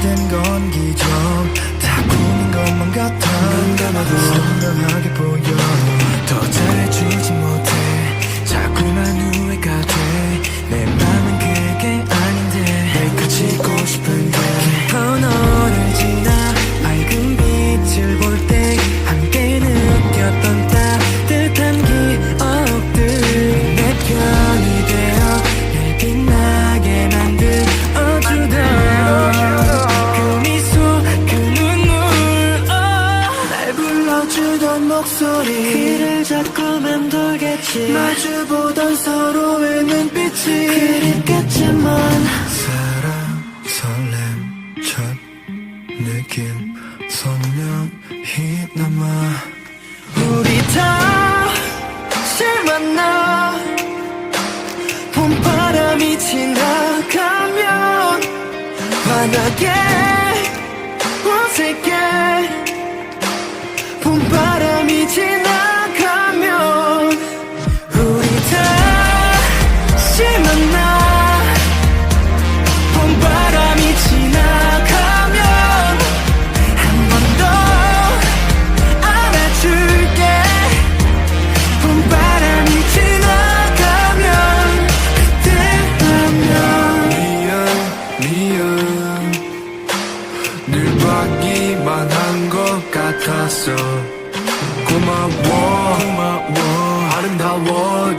된건 기적 소리. 귀를 자꾸 맴돌겠지. 마주보던 서로의 눈빛이 그립겠지만. 사랑 설렘 첫 느낌 선명히 남아. 우리 다시 만나. 봄바람이 지나가면 환하게 어색해. 봄바람 이 지나가면 우리 다시 만나. 봄바람이 지나가면 한 번 더 안아줄게. 봄바람이 지나가면 그때라면. 미안 미안. 늘 받기만 한 것 같았어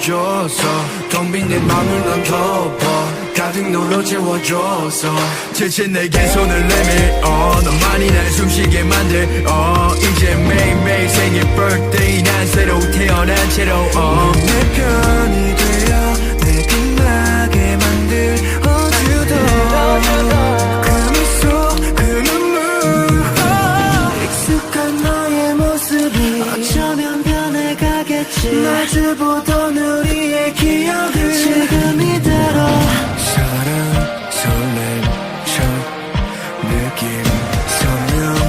아름다워져서 텅빈내 맘을 넌 덮어 가득 너로 채워줘서 지친 내게 손을 내밀어. 너만이 날 숨쉬게 만들어. 이제 매일매일 생일 birthday 난 새로 태어난 채로 어. 내 편, 없이 마주보던 우리의 기억을 지금 이대로 사랑 설렘 첫 느낌 설명.